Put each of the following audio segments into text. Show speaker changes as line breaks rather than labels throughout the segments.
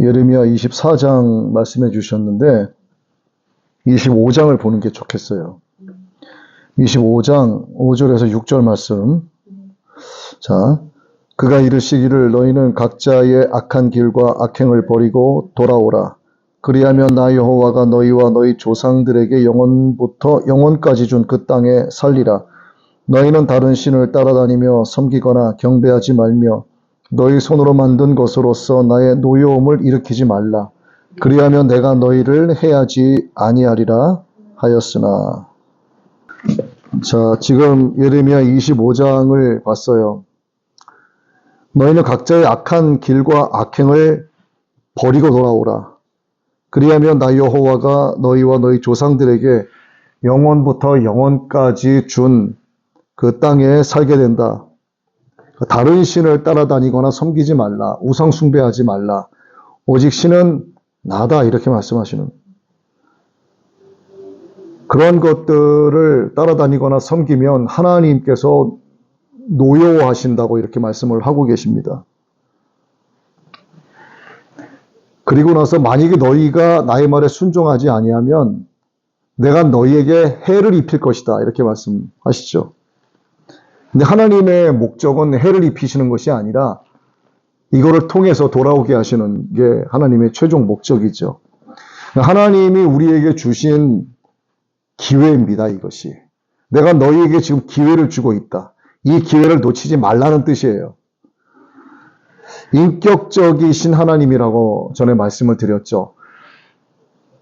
예레미야 24장 말씀해 주셨는데 25장을 보는 게 좋겠어요. 25장 5절에서 6절 말씀. 자, 그가 이르시기를 너희는 각자의 악한 길과 악행을 버리고 돌아오라. 그리하면 나 여호와가 너희와 너희 조상들에게 영원부터 영원까지 준 그 땅에 살리라. 너희는 다른 신을 따라다니며 섬기거나 경배하지 말며 너희 손으로 만든 것으로서 나의 노여움을 일으키지 말라. 그리하면 내가 너희를 해야지 아니하리라 하였으나. 자, 지금 예레미야 25장을 봤어요. 너희는 각자의 악한 길과 악행을 버리고 돌아오라. 그리하면 나 여호와가 너희와 너희 조상들에게 영원부터 영원까지 준 그 땅에 살게 된다. 다른 신을 따라다니거나 섬기지 말라. 우상 숭배하지 말라. 오직 신은 나다. 이렇게 말씀하시는. 그런 것들을 따라다니거나 섬기면 하나님께서 노여워하신다고 이렇게 말씀을 하고 계십니다. 그리고 나서 만약에 너희가 나의 말에 순종하지 아니하면 내가 너희에게 해를 입힐 것이다. 이렇게 말씀하시죠. 근데 하나님의 목적은 해를 입히시는 것이 아니라 이거를 통해서 돌아오게 하시는 게 하나님의 최종 목적이죠. 하나님이 우리에게 주신 기회입니다, 이것이. 내가 너희에게 지금 기회를 주고 있다. 이 기회를 놓치지 말라는 뜻이에요. 인격적이신 하나님이라고 전에 말씀을 드렸죠.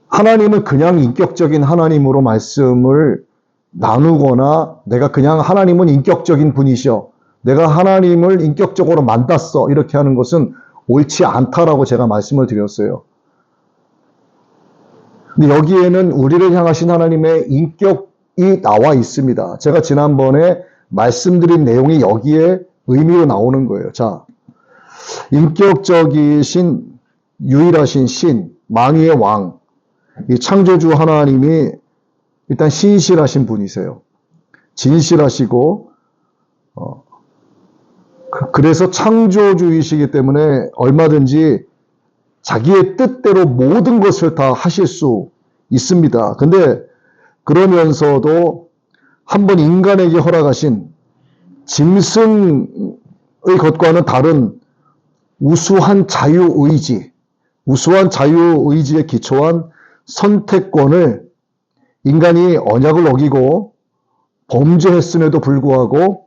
하나님은 그냥 인격적인 하나님으로 말씀을 나누거나 내가 그냥 하나님은 인격적인 분이셔. 내가 하나님을 인격적으로 만났어. 이렇게 하는 것은 옳지 않다라고 제가 말씀을 드렸어요. 근데 여기에는 우리를 향하신 하나님의 인격이 나와 있습니다. 제가 지난번에 말씀드린 내용이 여기에 의미로 나오는 거예요. 자, 인격적이신 유일하신 신, 망위의 왕, 이 창조주 하나님이 일단 신실하신 분이세요. 진실하시고 어, 그- 그래서 창조주이시기 때문에 얼마든지 자기의 뜻대로 모든 것을 다 하실 수 있습니다. 근데 그러면서도 한번 인간에게 허락하신 짐승의 것과는 다른 우수한 자유의지, 우수한 자유의지에 기초한 선택권을 인간이 언약을 어기고 범죄했음에도 불구하고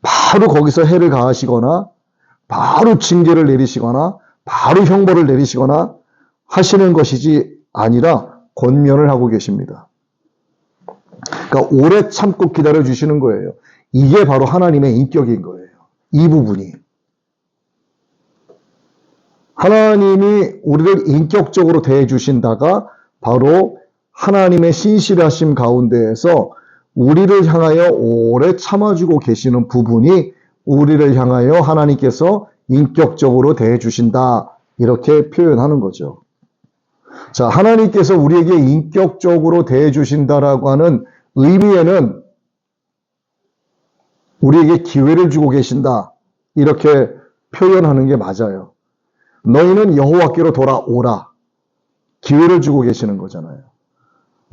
바로 거기서 해를 가하시거나 바로 징계를 내리시거나 바로 형벌을 내리시거나 하시는 것이지 아니라 권면을 하고 계십니다. 그러니까 오래 참고 기다려 주시는 거예요. 이게 바로 하나님의 인격인 거예요. 이 부분이. 하나님이 우리를 인격적으로 대해 주신다가 바로 하나님의 신실하심 가운데에서 우리를 향하여 오래 참아주고 계시는 부분이 우리를 향하여 하나님께서 인격적으로 대해 주신다. 이렇게 표현하는 거죠. 자, 하나님께서 우리에게 인격적으로 대해 주신다라고 하는 의미에는 우리에게 기회를 주고 계신다. 이렇게 표현하는 게 맞아요. 너희는 여호와께로 돌아오라. 기회를 주고 계시는 거잖아요.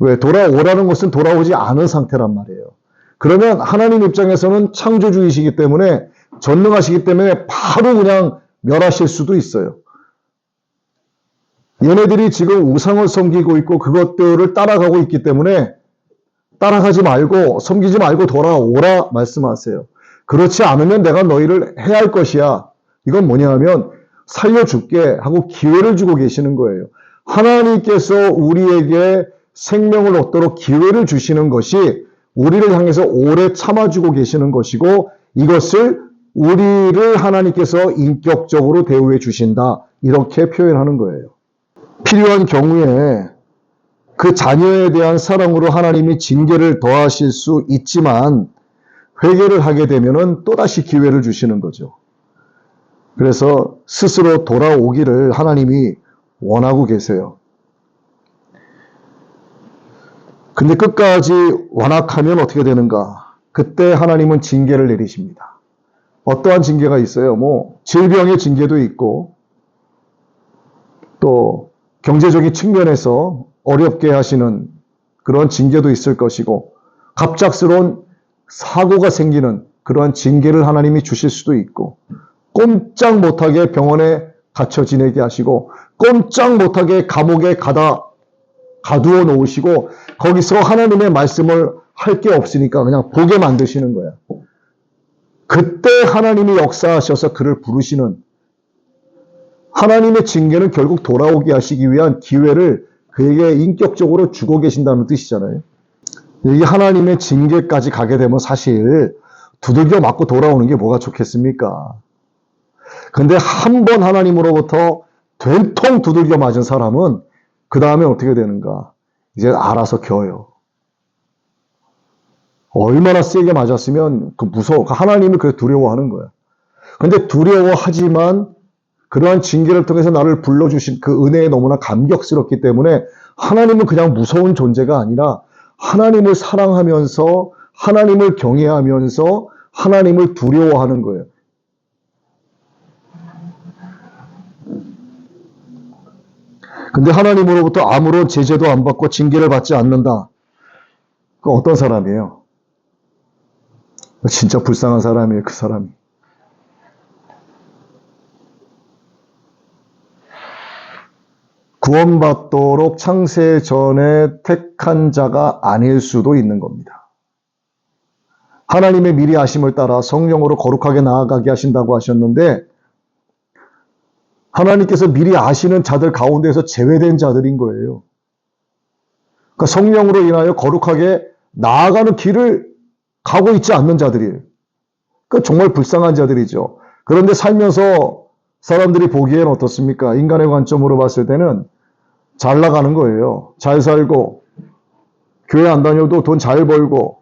왜? 돌아오라는 것은 돌아오지 않은 상태란 말이에요. 그러면 하나님 입장에서는 창조주이시기 때문에 전능하시기 때문에 바로 그냥 멸하실 수도 있어요. 얘네들이 지금 우상을 섬기고 있고 그것들을 따라가고 있기 때문에 따라가지 말고 섬기지 말고 돌아오라 말씀하세요. 그렇지 않으면 내가 너희를 해야 할 것이야. 이건 뭐냐 하면 살려줄게 하고 기회를 주고 계시는 거예요. 하나님께서 우리에게 생명을 얻도록 기회를 주시는 것이 우리를 향해서 오래 참아주고 계시는 것이고 이것을 우리를 하나님께서 인격적으로 대우해 주신다. 이렇게 표현하는 거예요. 필요한 경우에 그 자녀에 대한 사랑으로 하나님이 징계를 더하실 수 있지만 회개를 하게 되면은 또다시 기회를 주시는 거죠. 그래서 스스로 돌아오기를 하나님이 원하고 계세요. 근데 끝까지 완악하면 어떻게 되는가? 그때 하나님은 징계를 내리십니다. 어떠한 징계가 있어요? 뭐 질병의 징계도 있고 또 경제적인 측면에서 어렵게 하시는 그런 징계도 있을 것이고 갑작스러운 사고가 생기는 그러한 징계를 하나님이 주실 수도 있고 꼼짝 못하게 병원에 갇혀 지내게 하시고 꼼짝 못하게 감옥에 가다 가두어 놓으시고 거기서 하나님의 말씀을 할 게 없으니까 그냥 보게 만드시는 거야. 그때 하나님이 역사하셔서 그를 부르시는 하나님의 징계는 결국 돌아오게 하시기 위한 기회를 그에게 인격적으로 주고 계신다는 뜻이잖아요. 이 하나님의 징계까지 가게 되면 사실 두들겨 맞고 돌아오는 게 뭐가 좋겠습니까? 근데 한 번 하나님으로부터 된통 두들겨 맞은 사람은 그 다음에 어떻게 되는가? 이제 알아서 겨요. 얼마나 세게 맞았으면 그 무서워. 하나님이 그래 두려워하는 거야. 근데 두려워하지만 그러한 징계를 통해서 나를 불러주신 그 은혜에 너무나 감격스럽기 때문에 하나님은 그냥 무서운 존재가 아니라 하나님을 사랑하면서 하나님을 경외하면서 하나님을 두려워하는 거예요. 근데 하나님으로부터 아무런 제재도 안 받고 징계를 받지 않는다. 그 어떤 사람이에요? 진짜 불쌍한 사람이에요, 그 사람이. 구원받도록 창세 전에 택한 자가 아닐 수도 있는 겁니다. 하나님의 미리 아심을 따라 성령으로 거룩하게 나아가게 하신다고 하셨는데, 하나님께서 미리 아시는 자들 가운데서 제외된 자들인 거예요. 그러니까 성령으로 인하여 거룩하게 나아가는 길을 가고 있지 않는 자들이에요. 그 정말 불쌍한 자들이죠. 그런데 살면서 사람들이 보기에는 어떻습니까? 인간의 관점으로 봤을 때는 잘 나가는 거예요. 잘 살고, 교회 안 다녀도 돈 잘 벌고,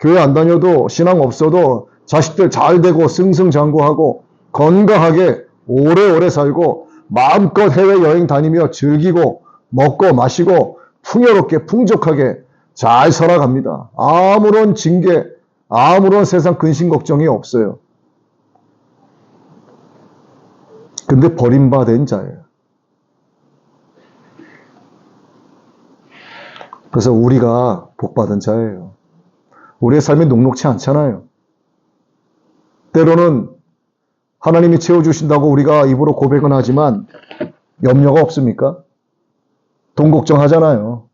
교회 안 다녀도 신앙 없어도 자식들 잘 되고 승승장구하고 건강하게 오래오래 살고 마음껏 해외여행 다니며 즐기고 먹고 마시고 풍요롭게 풍족하게 잘 살아갑니다. 아무런 징계, 아무런 세상 근심 걱정이 없어요. 근데 버림받은 자예요. 그래서 우리가 복받은 자예요. 우리의 삶이 녹록치 않잖아요. 때로는 하나님이 채워주신다고 우리가 입으로 고백은 하지만 염려가 없습니까? 돈 걱정하잖아요.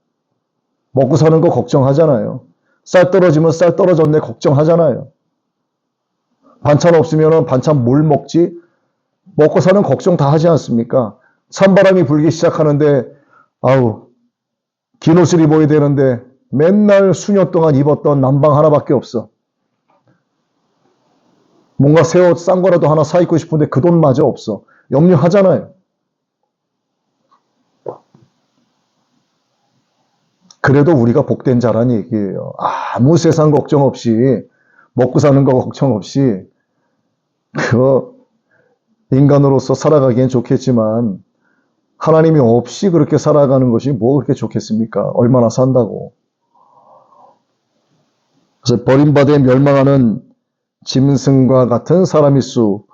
먹고 사는 거 걱정하잖아요. 쌀 떨어지면 쌀 떨어졌네 걱정하잖아요. 반찬 없으면 반찬 뭘 먹지? 먹고 사는 걱정 다 하지 않습니까? 찬바람이 불기 시작하는데 아우 긴 옷을 입어야 되는데 맨날 수년 동안 입었던 남방 하나밖에 없어. 뭔가 새 옷 싼 거라도 하나 사 입고 싶은데 그 돈마저 없어. 염려하잖아요. 그래도 우리가 복된 자란 얘기예요. 아무 세상 걱정 없이 먹고 사는 거 걱정 없이 그 인간으로서 살아가기엔 좋겠지만 하나님이 없이 그렇게 살아가는 것이 뭐 그렇게 좋겠습니까? 얼마나 산다고. 그래서 버림받아 멸망하는 짐승과 같은 사람일 수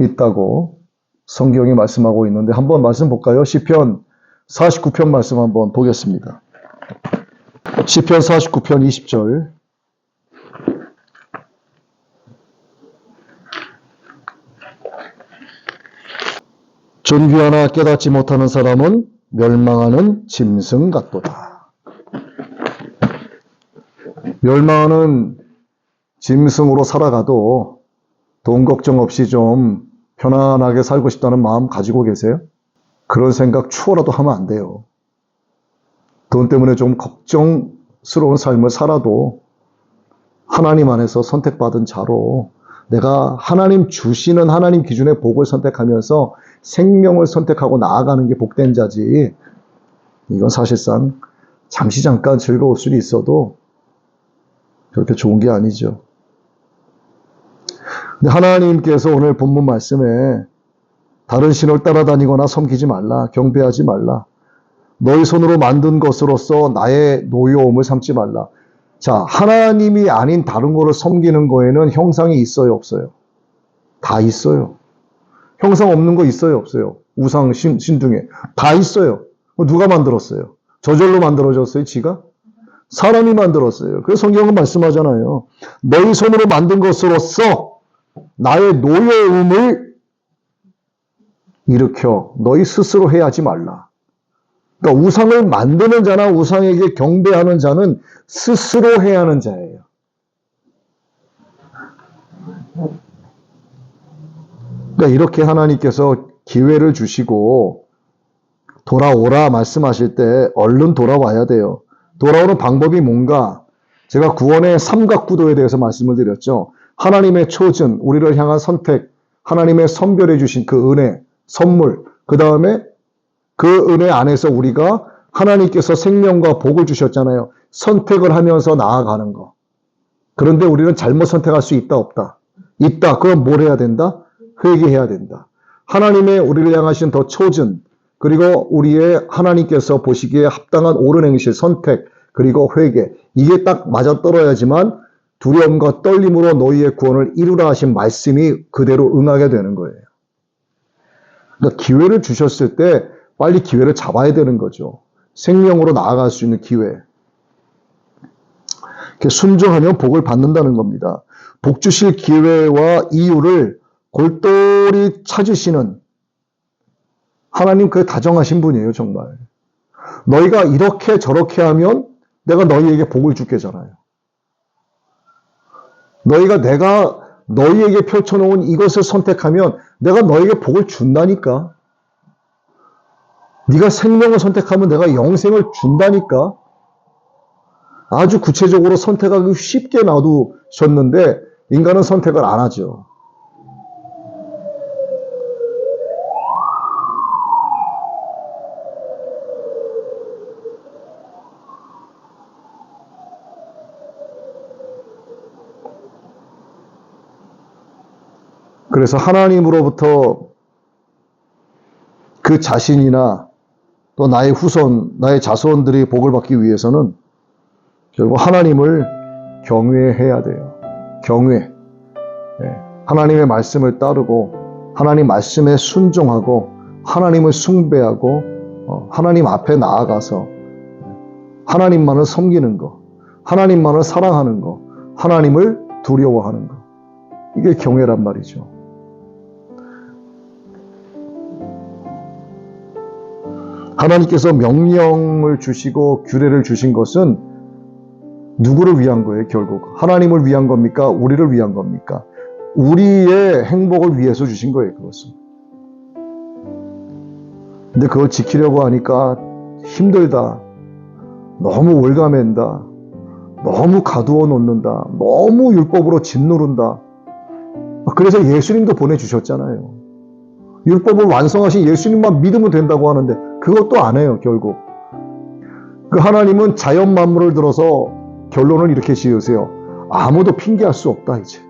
있다고 성경이 말씀하고 있는데 한번 말씀 볼까요? 시편 49편 말씀 한번 보겠습니다. 시편 49편 20절 존귀하나 깨닫지 못하는 사람은 멸망하는 짐승 같도다. 멸망하는 짐승으로 살아가도 돈 걱정 없이 좀 편안하게 살고 싶다는 마음 가지고 계세요? 그런 생각 추워라도 하면 안 돼요. 돈 때문에 좀 걱정스러운 삶을 살아도 하나님 안에서 선택받은 자로 내가 하나님 주시는 하나님 기준의 복을 선택하면서 생명을 선택하고 나아가는 게 복된 자지. 이건 사실상 잠시 잠깐 즐거울 수는 있어도 그렇게 좋은 게 아니죠. 하나님께서 오늘 본문 말씀에 다른 신을 따라다니거나 섬기지 말라, 경배하지 말라. 너희 손으로 만든 것으로서 나의 노여움을 삼지 말라. 자, 하나님이 아닌 다른 거를 섬기는 거에는 형상이 있어요, 없어요? 다 있어요. 형상 없는 거 있어요, 없어요? 우상 신, 신중에 다 있어요. 누가 만들었어요? 저절로 만들어졌어요, 지가? 사람이 만들었어요. 그래서 성경은 말씀하잖아요. 너희 손으로 만든 것으로서 나의 노여움을 일으켜 너희 스스로 해야 하지 말라. 그러니까 우상을 만드는 자나 우상에게 경배하는 자는 스스로 해야 하는 자예요. 그러니까 이렇게 하나님께서 기회를 주시고 돌아오라 말씀하실 때 얼른 돌아와야 돼요. 돌아오는 방법이 뭔가? 제가 구원의 삼각구도에 대해서 말씀을 드렸죠. 하나님의 초전, 우리를 향한 선택, 하나님의 선별해 주신 그 은혜, 선물, 그 다음에 그 은혜 안에서 우리가 하나님께서 생명과 복을 주셨잖아요. 선택을 하면서 나아가는 거. 그런데 우리는 잘못 선택할 수 있다, 없다? 있다. 그럼 뭘 해야 된다? 회개해야 된다. 하나님의 우리를 향하신 더 초전, 그리고 우리의 하나님께서 보시기에 합당한 옳은 행실, 선택, 그리고 회개. 이게 딱 맞아떨어야지만 두려움과 떨림으로 너희의 구원을 이루라 하신 말씀이 그대로 응하게 되는 거예요. 그러니까 기회를 주셨을 때 빨리 기회를 잡아야 되는 거죠. 생명으로 나아갈 수 있는 기회. 이렇게 순종하면 복을 받는다는 겁니다. 복 주실 기회와 이유를 골똘히 찾으시는 하나님 그 다정하신 분이에요, 정말. 너희가 이렇게 저렇게 하면 내가 너희에게 복을 주겠잖아요. 너희가 내가 너희에게 펼쳐놓은 이것을 선택하면 내가 너에게 복을 준다니까. 네가 생명을 선택하면 내가 영생을 준다니까. 아주 구체적으로 선택하기 쉽게 놔두셨는데 인간은 선택을 안 하죠. 그래서 하나님으로부터 그 자신이나 또 나의 후손, 나의 자손들이 복을 받기 위해서는 결국 하나님을 경외해야 돼요. 경외. 네. 하나님의 말씀을 따르고 하나님 말씀에 순종하고 하나님을 숭배하고 어, 하나님 앞에 나아가서 하나님만을 섬기는 것, 하나님만을 사랑하는 것, 하나님을 두려워하는 것. 이게 경외란 말이죠. 하나님께서 명령을 주시고 규례를 주신 것은 누구를 위한 거예요, 결국? 하나님을 위한 겁니까? 우리를 위한 겁니까? 우리의 행복을 위해서 주신 거예요, 그것은. 근데 그걸 지키려고 하니까 힘들다. 너무 올가맨다. 너무 가두어 놓는다. 너무 율법으로 짓누른다. 그래서 예수님도 보내주셨잖아요. 율법을 완성하신 예수님만 믿으면 된다고 하는데 그것도 안 해요, 결국. 그 하나님은 자연 만물을 들어서 결론을 이렇게 지으세요. 아무도 핑계할 수 없다, 이제.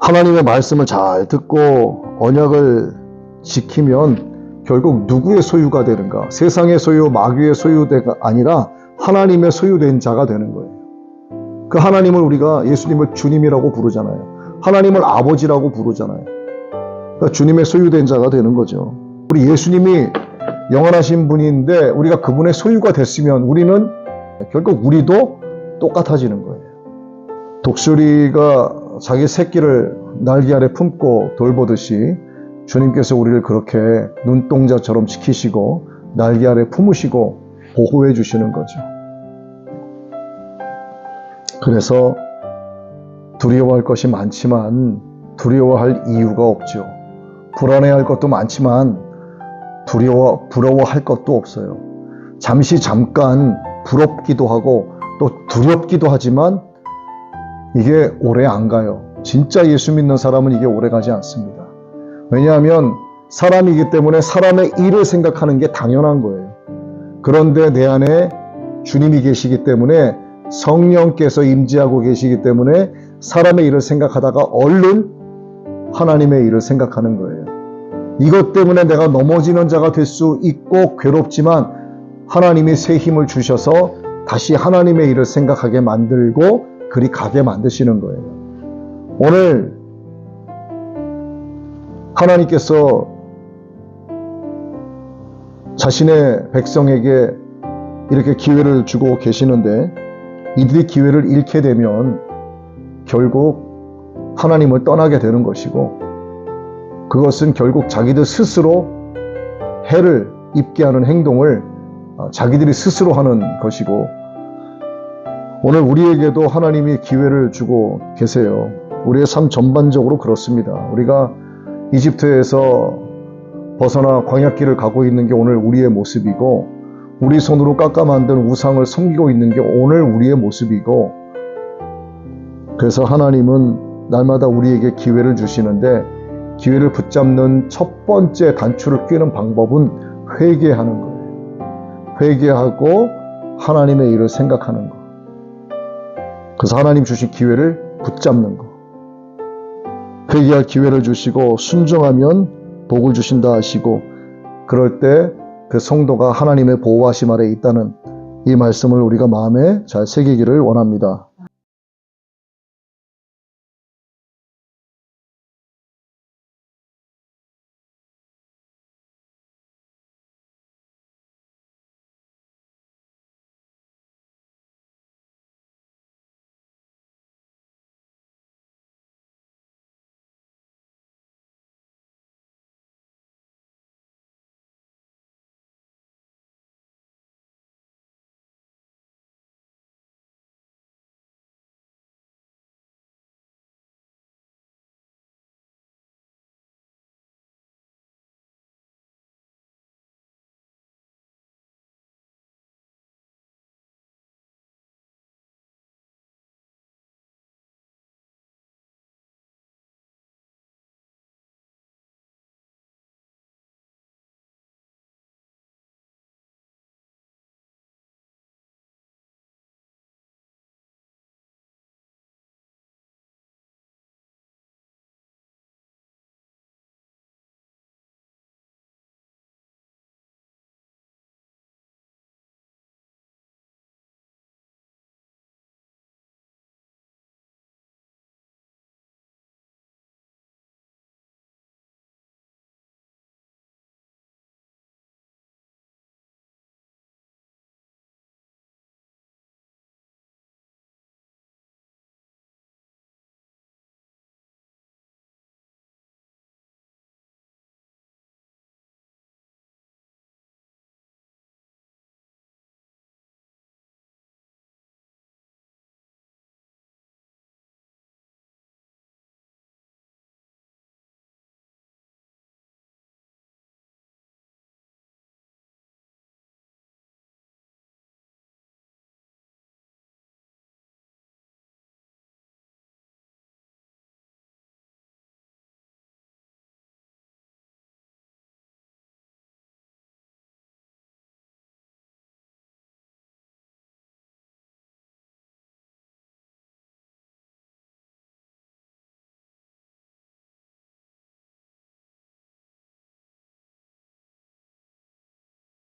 하나님의 말씀을 잘 듣고 언약을 지키면 결국 누구의 소유가 되는가? 세상의 소유, 마귀의 소유가 아니라 하나님의 소유된 자가 되는 거예요. 그 하나님을 우리가 예수님을 주님이라고 부르잖아요. 하나님을 아버지라고 부르잖아요. 그러니까 주님의 소유된 자가 되는 거죠. 우리 예수님이 영원하신 분인데 우리가 그분의 소유가 됐으면 우리는 결국 우리도 똑같아지는 거예요. 독수리가 자기 새끼를 날개 아래 품고 돌보듯이 주님께서 우리를 그렇게 눈동자처럼 지키시고 날개 아래 품으시고 보호해 주시는 거죠. 그래서 두려워할 것이 많지만 두려워할 이유가 없죠. 불안해할 것도 많지만 두려워 부러워할 것도 없어요. 잠시 잠깐 부럽기도 하고 또 두렵기도 하지만 이게 오래 안 가요. 진짜 예수 믿는 사람은 이게 오래 가지 않습니다. 왜냐하면 사람이기 때문에 사람의 일을 생각하는 게 당연한 거예요. 그런데 내 안에 주님이 계시기 때문에 성령께서 임재하고 계시기 때문에 사람의 일을 생각하다가 얼른 하나님의 일을 생각하는 거예요. 이것 때문에 내가 넘어지는 자가 될 수 있고 괴롭지만 하나님이 새 힘을 주셔서 다시 하나님의 일을 생각하게 만들고 그리 가게 만드시는 거예요. 오늘 하나님께서 자신의 백성에게 이렇게 기회를 주고 계시는데 이들이 기회를 잃게 되면 결국 하나님을 떠나게 되는 것이고 그것은 결국 자기들 스스로 해를 입게 하는 행동을 어, 자기들이 스스로 하는 것이고 오늘 우리에게도 하나님이 기회를 주고 계세요. 우리의 삶 전반적으로 그렇습니다. 우리가 이집트에서 벗어나 광야길을 가고 있는 게 오늘 우리의 모습이고 우리 손으로 깎아 만든 우상을 섬기고 있는 게 오늘 우리의 모습이고 그래서 하나님은 날마다 우리에게 기회를 주시는데 기회를 붙잡는 첫 번째 단추를 꿰는 방법은 회개하는 거예요. 회개하고 하나님의 일을 생각하는 거. 그래서 하나님 주신 기회를 붙잡는 거. 회개할 기회를 주시고 순종하면 복을 주신다 하시고 그럴 때 그 성도가 하나님의 보호하심 아래 있다는 이 말씀을 우리가 마음에 잘 새기기를 원합니다.